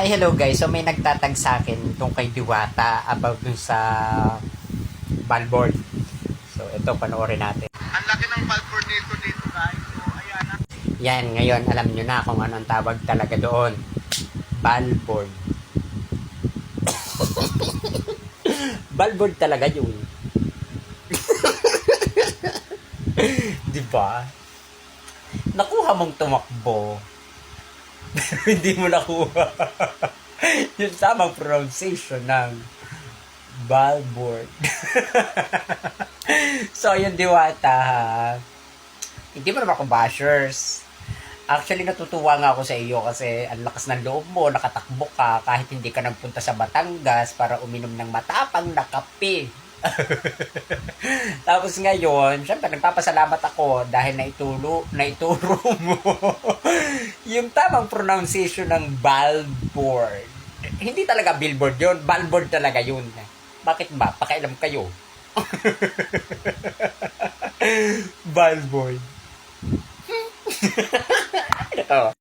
Hi, hello guys. So may nagtatag sa akin tong kay Diwata about dun sa ballboard. So ito, panoorin natin. Ang laki ng balboard nito dito guys. So ayan na. Yan, ngayon alam nyo na kung anong tawag talaga doon. Ballboard. Ballboard talaga yun. Di ba? Nakuha mong tumakbo. Hindi mo nakuha. yung tamang pronunciation ng ballboard. so, yun diwata ha. Hindi mo naman ako bashers. Actually, natutuwa nga ako sa iyo kasi ang lakas ng loob mo, nakatakbo ka kahit hindi ka nagpunta sa Batangas para uminom ng matapang na kape. Tapos ngayon, syempre nagpapasalamat ako dahil naitulo, naituro mo yung tamang pronunciation ng ballboard. Hindi talaga billboard yun, ballboard talaga yun. Bakit ba? Pakialam kayo. ballboard. Ito.